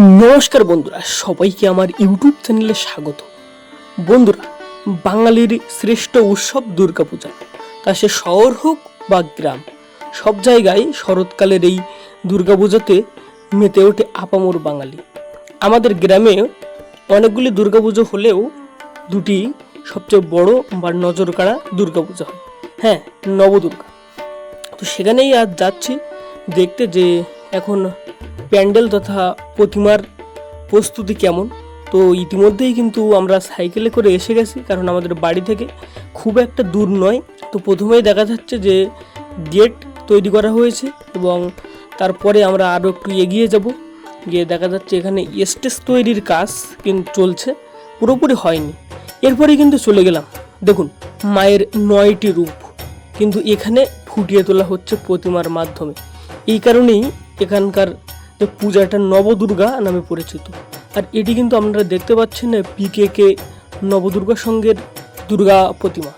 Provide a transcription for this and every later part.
নমস্কার বন্ধুরা, সবাইকে আমার ইউটিউব চ্যানেলে স্বাগত। বন্ধুরা, বাঙালির শ্রেষ্ঠ উৎসব দুর্গাপূজা। তা সে শহর হোক বা গ্রাম, সব জায়গায় শরৎকালের এই দুর্গাপূজাতে মেতে ওঠে আপামোর বাঙালি। আমাদের গ্রামে অনেকগুলি দুর্গাপুজো হলেও দুটি সবচেয়ে বড় বা নজর কাড়া দুর্গাপূজা হয়। হ্যাঁ নবদুর্গা। তো সেখানেই আজ যাচ্ছি দেখতে যে এখন প্যান্ডেল তথা প্রতিমার প্রস্তুতি কেমন? তো ইতিমধ্যেই কিন্তু আমরা সাইকেলে করে এসে গেছি, কারণ আমাদের বাড়ি থেকে খুব একটা দূর নয়। তো প্রথমেই দেখা যাচ্ছে যে গেট তৈরি করা হয়েছে এবং তারপরে আমরা আরও একটু এগিয়ে যাব। গিয়ে দেখা যাচ্ছে এখানে স্টেজ তৈরির কাজ কিন্তু চলছে, পুরোপুরি হয়নি। এরপরেই কিন্তু চলে গেলাম। দেখুন, মায়ের নয়টি রূপ, কিন্তু এখানে ফুটিয়ে তোলা হচ্ছে প্রতিমার মাধ্যমে। এই কারণেই এখানকার যে পূজাটা নবদুর্গা নামে পরিচিত। আর এটি কিন্তু আপনারা দেখতে পাচ্ছেন পিকে কে নবদুর্গা সঙ্গের দুর্গা প্রতিমা।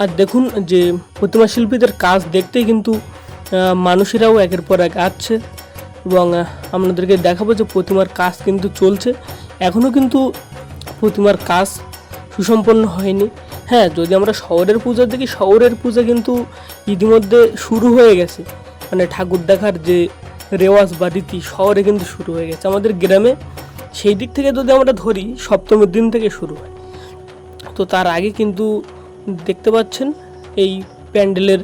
আর দেখুন যে প্রতিমা শিল্পীদের কাজ দেখতেই কিন্তু মানুষেরাও একের পর এক আসছে এবং আপনাদেরকে দেখাবো যে প্রতিমার কাজ কিন্তু চলছে। এখনও কিন্তু প্রতিমার কাজ সুসম্পন্ন হয়নি। হ্যাঁ যদি আমরা শহরের পূজা দেখি, শহরের পূজা কিন্তু ইতিমধ্যে শুরু হয়ে গেছে। মানে ঠাকুর দেখার যে রেওয়াজ বা রীতি শহরে কিন্তু শুরু হয়ে গেছে। আমাদের গ্রামে সেই দিক থেকে যদি আমরা ধরি, সপ্তমীর দিন থেকে শুরু হয়। তো তার আগে কিন্তু দেখতে পাচ্ছেন, এই প্যান্ডেলের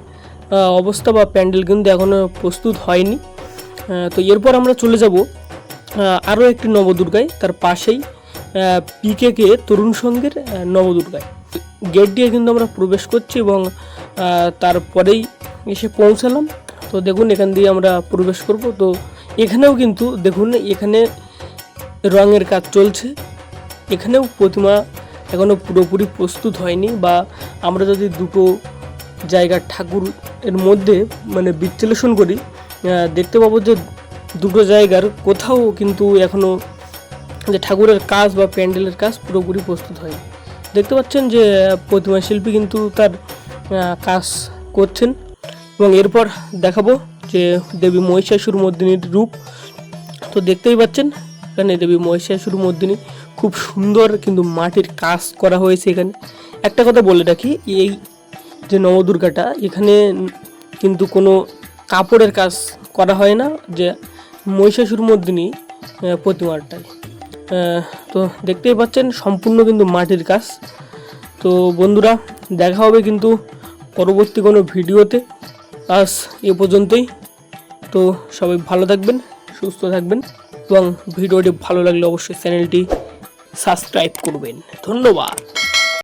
অবস্থা বা প্যান্ডেল কিন্তু এখনও প্রস্তুত হয়নি। তো এরপর আমরা চলে যাব আরও একটি নবদুর্গায়, তার পাশেই পিকেকে তরুণ সঙ্গের নবদুর্গায়। গেট দিয়ে কিন্তু আমরা প্রবেশ করছি এবং তারপরেই এসে পৌঁছালাম। তো দেখুন, এখান দিয়ে আমরা প্রবেশ করব। তো এখানেও কিন্তু দেখুন, এখানে রঙের কাজ চলছে। এখানেও প্রতিমা এখনও পুরোপুরি প্রস্তুত হয়নি বা আমরা যদি দুটো জায়গার ঠাকুর এর মধ্যে মানে বিশ্লেষণ করি দেখতে পাবো যে দুটো জায়গার কোথাও কিন্তু এখনও যে ঠাকুরের কাজ বা প্যান্ডেলের কাজ পুরোপুরি প্রস্তুত হয়নি। দেখতে পাচ্ছেন যে প্রতিমা শিল্পী কিন্তু তার কাজ করছেন। এবং এরপর দেখাবো যে দেবী মহিষাসুর মর্দিনীর রূপ। তো দেখতেই পাচ্ছেন এখানে দেবী মহিষাসুর মর্দিনী খুব সুন্দর কিন্তু মাটির কাজ করা হয়েছে এখানে। একটা কথা বলে রাখি এই যে নবদুর্গাটা এখানে কিন্তু কোনো কাপড়ের কাজ করা হয় না যে মহিষাসুর মর্দিনী আহ, প্রতিমাটাই। তো দেখতেই পাচ্ছেন সম্পূর্ণ কিন্তু মাটির কাজ। তো বন্ধুরা দেখা হবে কিন্তু পরবর্তী কোনো ভিডিওতে। আজ এ পর্যন্তই। তো সবাই ভালো থাকবেন, সুস্থ থাকবেন এবং ভিডিওটি ভালো লাগলে অবশ্যই চ্যানেলটি সাবস্ক্রাইব করবেন। ধন্যবাদ।